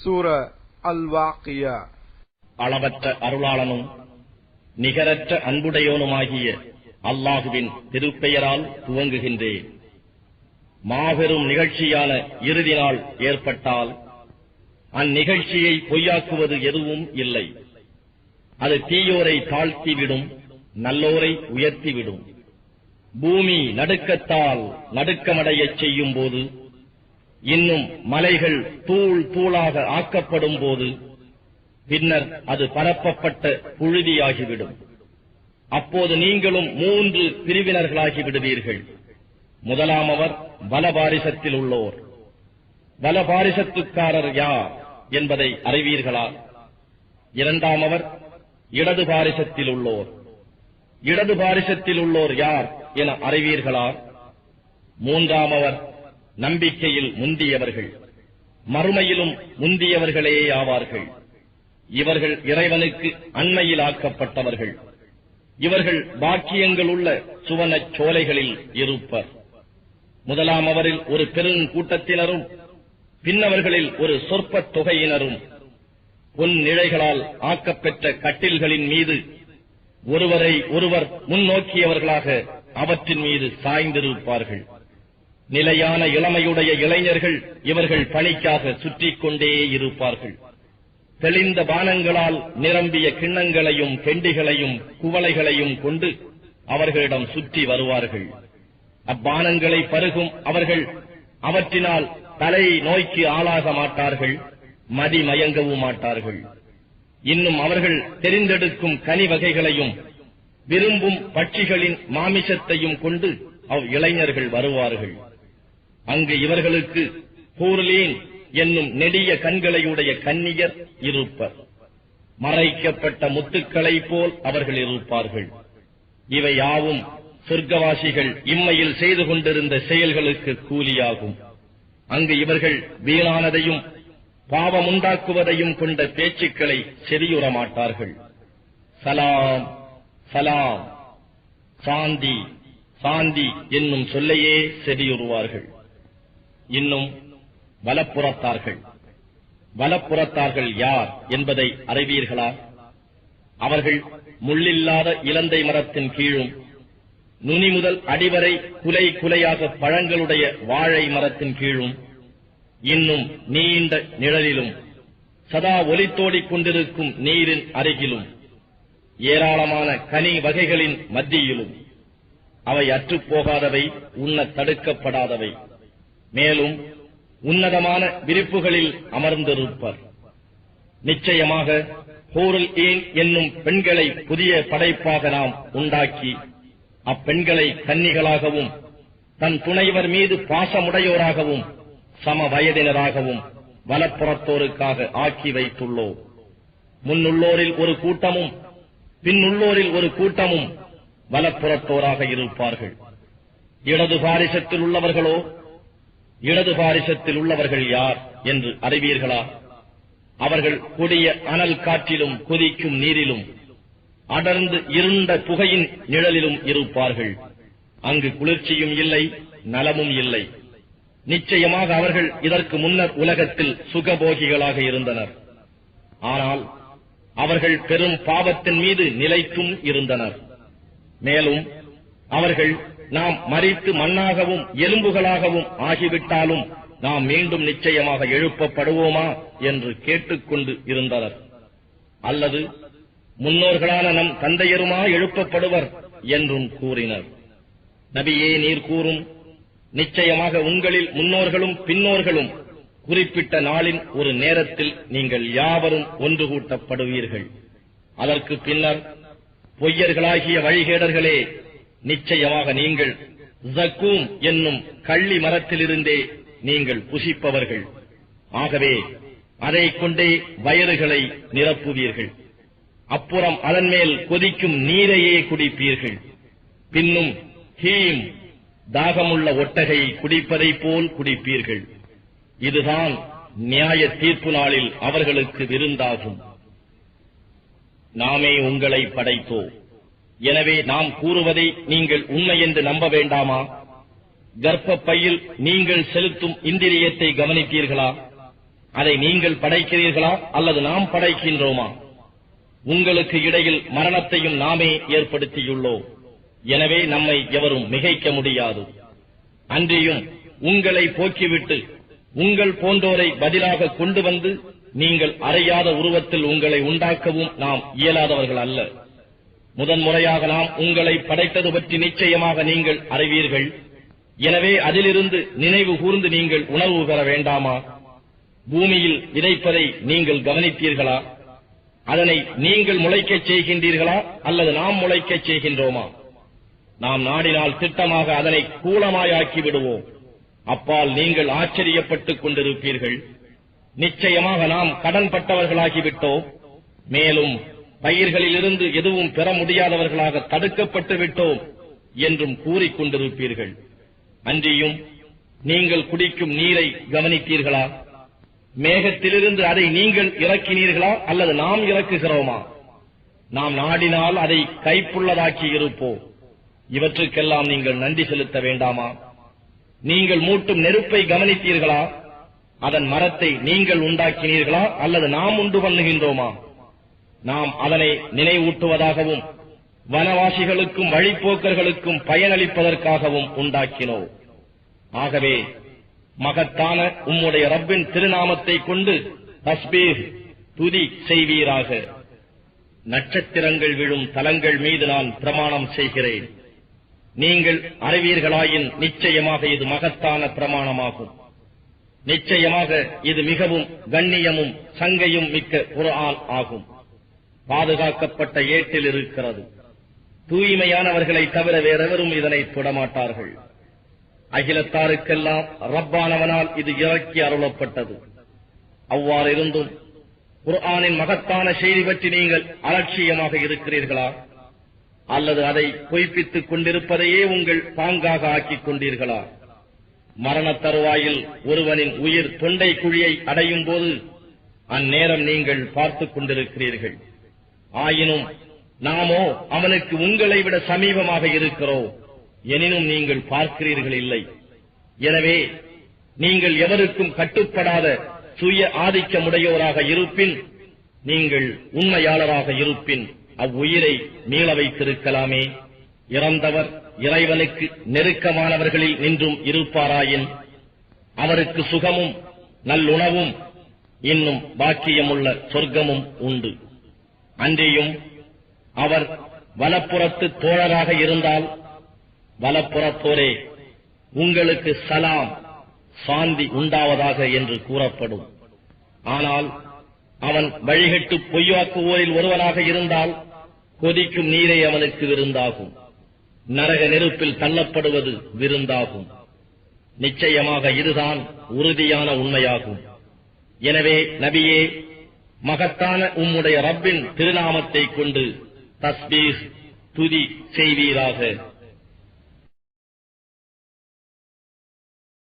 சூர அல் வாக்கியா அளவற்ற அருளாளனும் நிகரற்ற அன்புடையோனுமாகிய அல்லாஹுவின் திருப்பெயரால் துவங்குகின்றேன். மாபெரும் நிகழ்ச்சியான இறுதி நாள் ஏற்பட்டால் அந்நிகழ்ச்சியை பொய்யாக்குவது எதுவும் இல்லை. அது தீயோரை தாழ்த்திவிடும் நல்லோரை உயர்த்திவிடும். பூமி நடுக்கத்தால் நடுக்கமடையச் செய்யும் போது இன்னும் மலைகள் தூள் தூளாக ஆக்கப்படும் போது பின்னர் அது பரப்பப்பட்ட புழுதியாகிவிடும். அப்போது நீங்களும் மூன்று பிரிவினர்களாகி விடுவீர்கள். முதலாமவர் பலபாரிசத்தில் உள்ளோர். பலபாரிசத்துக்காரர் யார் என்பதை அறிவீர்களா? இரண்டாமவர் இடது பாரிசத்தில் உள்ளோர். இடது பாரிசத்தில் உள்ளோர் யார் என அறிவீர்களா? மூன்றாமவர் நம்பிக்கையில் முந்தியவர்கள் மறுமையிலும் முந்தியவர்களே ஆவார்கள். இவர்கள் இறைவனுக்கு அண்மையில் ஆக்கப்பட்டவர்கள் இவர்கள் பாக்கியங்கள் உள்ள சுவனச் சோலைகளில் இருப்பர். முதலாம் அவரில் ஒரு பெருங்கூட்டத்தினரும் பின்னவர்களில் ஒரு சொற்பத் தொகையினரும். பொன் நிழைகளால் ஆக்கப்பெற்ற கட்டில்களின் மீது ஒருவரை ஒருவர் முன்னோக்கியவர்களாக அவற்றின் மீது சாய்ந்திருப்பார்கள். நிலையான இளமையுடைய இளைஞர்கள் இவர்கள் பணிக்காக சுற்றிக் கொண்டே இருப்பார்கள். தெளிந்த பானங்களால் நிரம்பிய கிண்ணங்களையும் கெண்டிகளையும் குவளைகளையும் கொண்டு அவர்களிடம் சுற்றி வருவார்கள். அப்பானங்களை பருகும் அவர்கள் அவற்றினால் தலை நோய்க்கு ஆளாக மாட்டார்கள் மதி மயங்கவும் மாட்டார்கள். இன்னும் அவர்கள் தெரிந்தெடுக்கும் கனி வகைகளையும் விரும்பும் பட்சிகளின் மாமிசத்தையும் கொண்டு அவ் இளைஞர்கள் வருவார்கள். அங்கு இவர்களுக்கு பூர்லீன் என்னும் நெடிய கண்களையுடைய கன்னியர் இருப்பர். மறைக்கப்பட்ட முத்துக்களைப் போல் அவர்கள் இருப்பார்கள். இவை யாவும் சொர்க்கவாசிகள் இம்மையில் செய்து கொண்டிருந்த செயல்களுக்கு கூலியாகும். அங்கு இவர்கள் வீணானதையும் பாவமுண்டாக்குவதையும் கொண்ட பேச்சுக்களை செறியுற மாட்டார்கள் சலாம் சலாம் சாந்தி சாந்தி என்னும் சொல்லையே செறியுறுவார்கள் இன்னும் வலப்புறத்தார்கள். வலப்புறத்தார்கள் யார் என்பதை அறிவீர்களா? அவர்கள் முள்ளில்லாத இலந்தை மரத்தின் கீழும் நுனி முதல் அடிவரை குலை குலையாக பழங்களுடைய வாழை மரத்தின் கீழும் இன்னும் நீண்ட நிழலிலும் சதா ஒலித்தோடிக் கொண்டிருக்கும் நீரின் அருகிலும் ஏராளமான கனி வகைகளின் மத்தியிலும். அவை அற்றுப்போகாதவை உண்ண தடுக்கப்படாதவை. மேலும் உன்னதமான விரிப்புகளில் அமர்ந்திருப்பர். நிச்சயமாக ஹூருல் ஏன் என்னும் பெண்களை புதிய படைப்பாக நாம் உண்டாக்கி அப்பெண்களை கன்னிகளாகவும் தன் துணைவர் மீது பாசமுடையோராகவும் சம வயதினராகவும் வலப்புறத்தோருக்காக ஆக்கி வைத்துள்ளோம். முன்னுள்ளோரில் ஒரு கூட்டமும் பின்னுள்ளோரில் ஒரு கூட்டமும் வலப்புறத்தோராக இருப்பார்கள். இடது பாரிசத்தில் உள்ளவர்களோ இடது பாரிசத்தில் உள்ளவர்கள் யார் என்று அறிவீர்களா? அவர்கள் கொடிய அனல் காற்றிலும் கொதிக்கும் நீரிலும் அடர்ந்து இருண்ட புகையின் நிழலிலும் இருப்பார்கள். அங்கு குளிர்ச்சியும் இல்லை நலமும் இல்லை. நிச்சயமாக அவர்கள் இதற்கு முன்னர் உலகத்தில் சுகபோகிகளாக இருந்தனர். ஆனால் அவர்கள் பெரும் பாவத்தின் மீது நிலைத்தும் இருந்தனர். மேலும் அவர்கள் நாம் மறித்து மண்ணாகவும் எலும்புகளாகவும் ஆகிவிட்டாலும் நாம் மீண்டும் நிச்சயமாக எழுப்பப்படுவோமா என்று கேட்டுக்கொண்டு இருந்தனர் அல்லது முன்னோர்களான நம் தந்தையருமா எழுப்பப்படுவர் என்றும் கூறினர். நபியே நீர் கூறும் நிச்சயமாக உங்களில் முன்னோர்களும் பின்னோர்களும் குறிப்பிட்ட நாளின் ஒரு நேரத்தில் நீங்கள் யாவரும் ஒன்று கூட்டப்படுவீர்கள். அதற்கு பின்னர் பொய்யர்களாகிய வழிகேடர்களே நிச்சயமாக நீங்கள் ஜக்கூம் என்னும் கள்ளி மரத்திலிருந்தே நீங்கள் புசிப்பவர்கள். ஆகவே அதை கொண்டே வயறுகளை நிரப்புவீர்கள். அப்புறம் அதன் மேல் கொதிக்கும் நீரையே குடிப்பீர்கள். பின்னும் ஹீம் தாகமுள்ள ஒட்டகை குடிப்பதைப் போல் குடிப்பீர்கள். இதுதான் நியாய தீர்ப்பு நாளில் அவர்களுக்கு விருந்தாகும். நாமே உங்களை படைத்தோம் எனவே நாம் கூறுவதை நீங்கள் உண்மை என்று நம்ப வேண்டாமா? கர்ப்பப்பையில் நீங்கள் செலுத்தும் இந்திரியத்தை கவனித்தீர்களா? அதை நீங்கள் படைக்கிறீர்களா? அல்லது நாம் படைக்கின்றோமா? உங்களுக்கு இடையில் மரணத்தையும் நாமே ஏற்படுத்தியுள்ளோம். எனவே நம்மை எவரும் மிகைக்க முடியாது. அன்றியும் உங்களை போக்கிவிட்டு உங்கள் போன்றோரை பதிலாக கொண்டு வந்து நீங்கள் அறியாத உருவத்தில் உங்களை உண்டாக்கவும் நாம் இயலாதவர்கள் அல்ல. முதன்முறையாக நாம் உங்களை படைத்தது பற்றி நிச்சயமாக நீங்கள் அறிவீர்கள். எனவே அதிலிருந்து நினைவு கூர்ந்து நீங்கள் உணர்வு பெற வேண்டாமா? பூமியில் விதைப்பதை நீங்கள் கவனித்தீர்களா? அதனை நீங்கள் முளைக்கச் செய்கின்றீர்களா? அல்லது நாம் முளைக்கச் செய்கின்றோமா? நாம் நாடினால் திட்டமாக அதனை கூலமாயாக்கி விடுவோம். அப்பால் நீங்கள் ஆச்சரியப்பட்டுக் கொண்டிருப்பீர்கள். நிச்சயமாக நாம் கடன்பட்டவர்களாகிவிட்டோம். மேலும் பயிர்களிலிருந்து எதுவும் பெற முடியாதவர்களாக தடுக்கப்பட்டு விட்டோம் என்றும் கூறிக்கொண்டிருப்பீர்கள் அன்றியும் நீங்கள் குடிக்கும் நீரை கவனித்தீர்களா? மேகத்திலிருந்து அதை நீங்கள் இறக்கினீர்களா? அல்லது நாம் இறக்குகிறோமா? நாம் நாடினால் அதை கைப்புள்ளதாக்கி இருப்போம். இவற்றுக்கெல்லாம் நீங்கள் நன்றி செலுத்த வேண்டாமா? நீங்கள் மூட்டும் நெருப்பை கவனித்தீர்களா? அதன் மரத்தை நீங்கள் உண்டாக்கினீர்களா? அல்லது நாம் உண்டு பண்ணுகின்றோமா? நாம் அதனை நினைவூட்டுவதாகவும் வனவாசிகளுக்கும் வழிப்போக்கர்களுக்கும் பயனளிப்பதற்காகவும் உண்டாக்கினோம். ஆகவே மகத்தான உம்முடைய ரப்பின் திருநாமத்தை கொண்டு தஸ்பீர் துதி செய்வீராக. நட்சத்திரங்கள் விழும் தலங்கள் மீது நான் பிரமாணம் செய்கிறேன். நீங்கள் அறிவீர்களாயின் நிச்சயமாக இது மகத்தான பிரமாணமாகும். நிச்சயமாக இது மிகவும் கண்ணியமும் சங்கையும் மிக்க குர்ஆன் ஆகும். பாதுகாக்கப்பட்ட ஏட்டில் இருக்கிறது. தூய்மையானவர்களை தவிர வேறெவரும் இதனை தொடமாட்டார்கள். அகிலத்தாருக்கெல்லாம் ரப்பானவனால் இது இறக்கி அருளப்பட்டது. அவ்வாறு இருந்தும் குர்ஆனின் மகத்தான செய்தி பற்றி நீங்கள் அலட்சியமாக இருக்கிறீர்களா? அல்லது அதை பொய்ப்பித்துக் கொண்டிருப்பதையே உங்கள் பாங்காக ஆக்கிக் கொண்டீர்களா? மரணத் தருவாயில் ஒருவனின் உயிர் தொண்டை குழியை அடையும் போது அந்நேரம் நீங்கள் பார்த்துக் கொண்டிருக்கிறீர்கள். ஆயினும் நாமோ அவனுக்கு உங்களை விட சமீபமாக இருக்கிறோம். எனினும் நீங்கள் பார்க்கிறீர்கள் இல்லை எனவே நீங்கள் எவருக்கும் கட்டுப்படாத சுய ஆதிக்கமுடையோராக இருப்பின் நீங்கள் உண்மையாளராக இருப்பின் அவ்வுயிரை மீள வைத்திருக்கலாமே. இறந்தவர் இறைவனுக்கு நெருக்கமானவர்களில் நின்றும் இருப்பாராயின் அவருக்கு சுகமும் நல்லுணவும் இன்னும் பாக்கியமுள்ள சொர்க்கமும் உண்டு. அன்றியும் அவர் வலப்புறத்து தோழராக இருந்தால் வலப்புறத்தோரே உங்களுக்கு சலாம் சாந்தி உண்டாவதாக என்று கூறப்படும். ஆனால் அவன் வழிகட்டு பொய்யாக்குவோரில் ஒருவனாக இருந்தால் கொதிக்கும் நீரை அவனுக்கு விருந்தாகும். நரக நெருப்பில் தள்ளப்படுவது விருந்தாகும். நிச்சயமாக இதுதான் உறுதியான உண்மையாகும். எனவே நபியே மகத்தான உம்முடைய ரப்பின் திருநாமத்தை கொண்டு தஸ்பீஸ் துதி செய்வீராக.